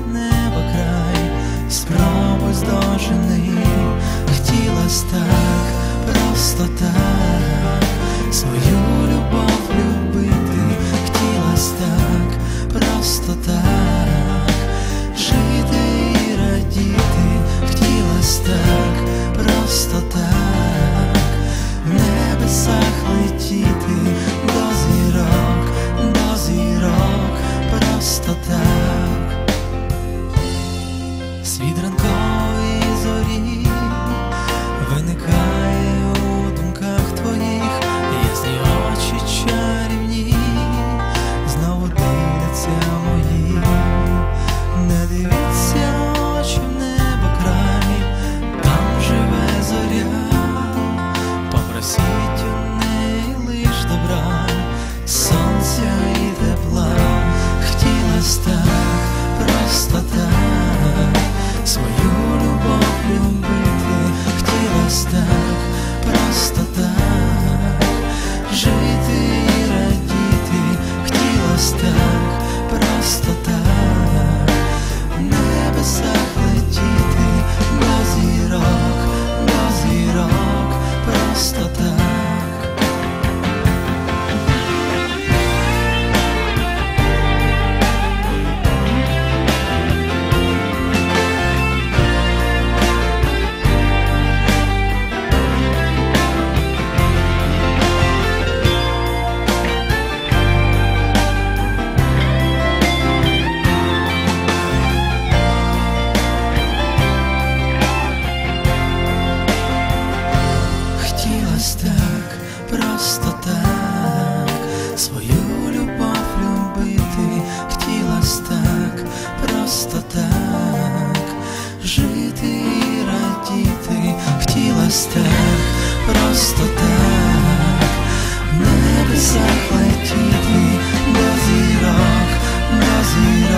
forgiveness. так, просто так, свою любов любити хотілось так, просто так, жити і радіти хотілось так, просто так, в небесах летіти до зірок, до зірок.